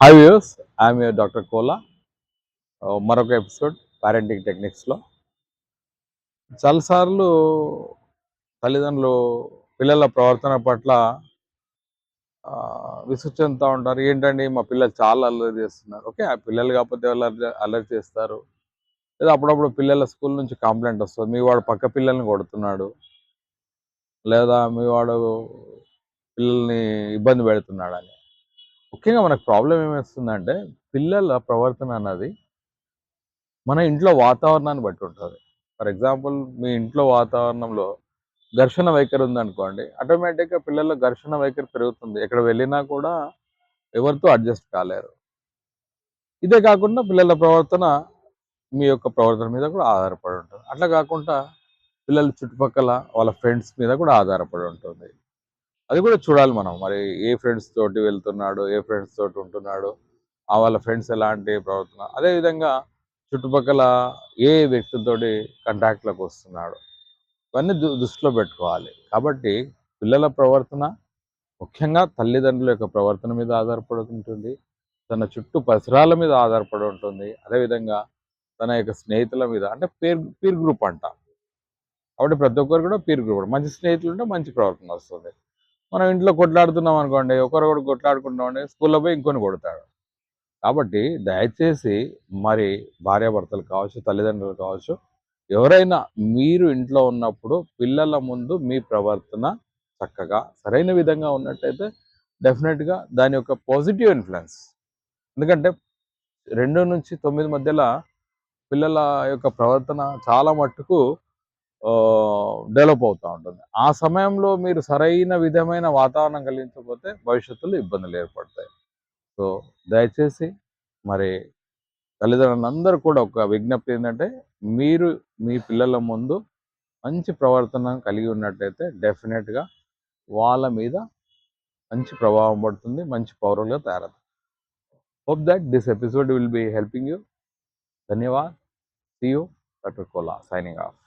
Hi views I'm doctor Kola మరొక episode parenting టెక్నిక్స్లో చాలాసార్లు తల్లిదండ్రులు పిల్లల ప్రవర్తన పట్ల ఆ, ఉంటారు. ఏంటండి మా పిల్లలు చాలా అల్లరి చేస్తున్నారు. ఓకే ఆ పిల్లలు కాకపోతే వాళ్ళు అల్లరి అల్లరి చేస్తారు. లేదా అప్పుడప్పుడు పిల్లల స్కూల్ నుంచి కంప్లైంట్ వస్తుంది. మీ వాడు పక్క పిల్లల్ని కొడుతున్నాడు. లేదా మీ వాడు పిల్లల్ని ఇబ్బంది పెడుతున్నాడు అని ముఖ్యంగా మనకు ప్రాబ్లం ఏమేస్తుందంటే పిల్లల ప్రవర్తన అన్నది మన ఇంట్లో వాతావరణాన్ని బట్టి ఉంటుంది. ఫర్ ఎగ్జాంపుల్ మీ ఇంట్లో వాతావరణంలో ఘర్షణ వైఖరి ఉందనుకోండి ఆటోమేటిక్గా పిల్లల్లో ఘర్షణ వైఖరి పెరుగుతుంది. ఎక్కడ వెళ్ళినా కూడా ఎవరితో అడ్జస్ట్ కాలేరు. ఇదే కాకుండా పిల్లల ప్రవర్తన మీ యొక్క ప్రవర్తన మీద కూడా ఆధారపడి ఉంటుంది. అట్లా కాకుండా పిల్లల చుట్టుపక్కల వాళ్ళ ఫ్రెండ్స్ మీద కూడా ఆధారపడి ఉంటుంది. అది కూడా చూడాలి మనం. మరి ఏ ఫ్రెండ్స్ తోటి వెళ్తున్నాడు ఏ ఫ్రెండ్స్ తోటి ఉంటున్నాడు ఆ వాళ్ళ ఫ్రెండ్స్ ఎలాంటి ప్రవర్తన. అదేవిధంగా చుట్టుపక్కల ఏ వ్యక్తితోటి కంటాక్ట్లోకి వస్తున్నాడు ఇవన్నీ దు దృష్టిలో పెట్టుకోవాలి. కాబట్టి పిల్లల ప్రవర్తన ముఖ్యంగా తల్లిదండ్రుల యొక్క ప్రవర్తన మీద ఆధారపడి ఉంటుంది తన చుట్టూ పరిసరాల మీద ఆధారపడి ఉంటుంది. అదేవిధంగా తన యొక్క స్నేహితుల మీద అంటే పేర్ పీర్ గ్రూప్ అంట. కాబట్టి ప్రతి ఒక్కరు కూడా పీర్ గ్రూప్ మంచి స్నేహితులు ఉంటే మంచి ప్రవర్తన వస్తుంది. మనం ఇంట్లో కొట్లాడుతున్నాం అనుకోండి ఒకరొకరు కొట్లాడుకుంటామండి స్కూల్లో పోయి ఇంకొని కొడతాడు కాబట్టి దయచేసి మరి భార్యాభర్తలు కావచ్చు తల్లిదండ్రులు కావచ్చు ఎవరైనా మీరు ఇంట్లో ఉన్నప్పుడు పిల్లల ముందు మీ ప్రవర్తన చక్కగా సరైన విధంగా ఉన్నట్టయితే డెఫినెట్గా దాని యొక్క పాజిటివ్ ఇన్ఫ్లుయెన్స్. ఎందుకంటే రెండు నుంచి తొమ్మిది మధ్యలో పిల్లల యొక్క ప్రవర్తన చాలా మట్టుకు డెవలప్ అవుతూ ఉంటుంది. ఆ సమయంలో మీరు సరైన విధమైన వాతావరణం కలిగించకపోతే భవిష్యత్తులో ఇబ్బందులు ఏర్పడతాయి. సో దయచేసి మరి తల్లిదండ్రులందరూ కూడా ఒక విజ్ఞప్తి ఏంటంటే మీరు మీ పిల్లల ముందు మంచి ప్రవర్తన కలిగి ఉన్నట్టయితే డెఫినెట్గా వాళ్ళ మీద మంచి ప్రభావం పడుతుంది మంచి పౌరులుగా తయారవుతుంది hope that this episode will be helping you. ధన్యవాద్. See you you doctor Kola signing off.